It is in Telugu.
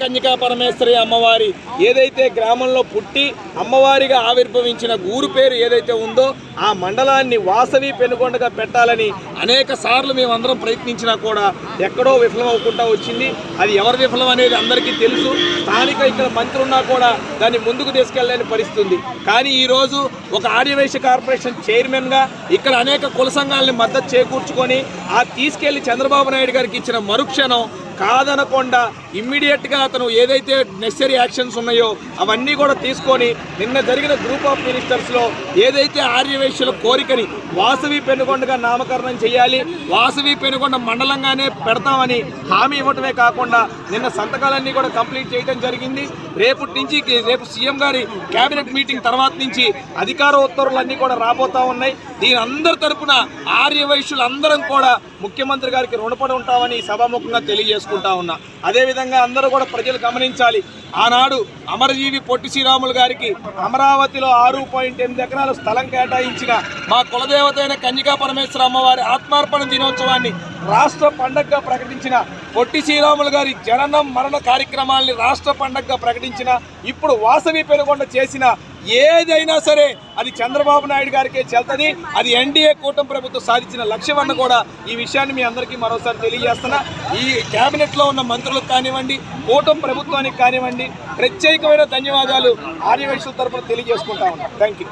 కన్యకా పరమేశ్వరి అమ్మవారి ఏదైతే గ్రామంలో పుట్టి అమ్మవారిగా ఆవిర్భవించిన ఊరు పేరు ఏదైతే ఉందో ఆ మండలాన్ని వాసవి పెనుగొండగా పెట్టాలని అనేక సార్లు మేమందరం ప్రయత్నించినా కూడా ఎక్కడో విఫలం అవ్వకుండా వచ్చింది. అది ఎవరి విఫలం అనేది అందరికీ తెలుసు. స్థానిక ఇక్కడ మంత్రి ఉన్నా కూడా దాన్ని ముందుకు తీసుకెళ్ళలేని పరిస్థితి ఉంది కానీ ఈరోజు ఒక ఆర్యవైశ్య కార్పొరేషన్ చైర్మన్గా ఇక్కడ అనేక కుల సంఘాలని మద్దతు చేకూర్చుకొని ఆ తీసుకెళ్ళి చంద్రబాబు నాయుడు గారికి ఇచ్చిన మరుక్షణం కాదనకుండా ఇమ్మీడియట్గా అతను ఏదైతే నెసరీ యాక్షన్స్ ఉన్నాయో అవన్నీ కూడా తీసుకొని నిన్న జరిగిన గ్రూప్ ఆఫ్ మినిస్టర్స్లో ఏదైతే ఆర్యవేశ్యుల కోరికని వాసవి పెనుగొండగా నామకరణం చేయాలి వాసవి పెనుగొండ మండలంగానే పెడతామని హామీ ఇవ్వటమే కాకుండా నిన్న సంతకాలన్నీ కూడా కంప్లీట్ చేయడం జరిగింది. రేపటి నుంచి రేపు సీఎం గారి కేబినెట్ మీటింగ్ తర్వాత నుంచి అధికార ఉత్తర్వులన్నీ కూడా రాబోతా ఉన్నాయి. దీని అందరి తరపున ఆర్యవైశ్యులందరం కూడా ముఖ్యమంత్రి గారికి రుణపడి ఉంటామని సభాముఖంగా తెలియజేసుకుంటా ఉన్నా. అదేవిధంగా అందరూ కూడా ప్రజలు గమనించాలి. ఆనాడు అమరజీవి పొట్టి శ్రీరాములు గారికి అమరావతిలో ఆరు పాయింట్ ఎనిమిది ఎకరాల స్థలం కేటాయించిన మా కులదేవత అయిన కన్యకా పరమేశ్వర అమ్మవారి ఆత్మార్పణ దినోత్సవాన్ని రాష్ట్ర పండగగా ప్రకటించిన పొట్టి శ్రీరాములు గారి జననం మరణ కార్యక్రమాల్ని రాష్ట్ర పండగగా ప్రకటించిన ఇప్పుడు వాసవి పెనుగొండ చేసిన ఏదైనా సరే అది చంద్రబాబు నాయుడు గారికే చెల్తది. అది ఎన్డీఏ కూటమి ప్రభుత్వం సాధించిన లక్ష్యం అన్న కూడా ఈ విషయాన్ని మీ అందరికీ మరోసారి తెలియజేస్తున్నా. ఈ కేబినెట్లో ఉన్న మంత్రులకు కానివ్వండి కూటమి ప్రభుత్వానికి కానివ్వండి ప్రత్యేకమైన ధన్యవాదాలు ఆర్యవైశ్యుల తరఫున తెలియజేసుకుంటా ఉన్నాం. Thank you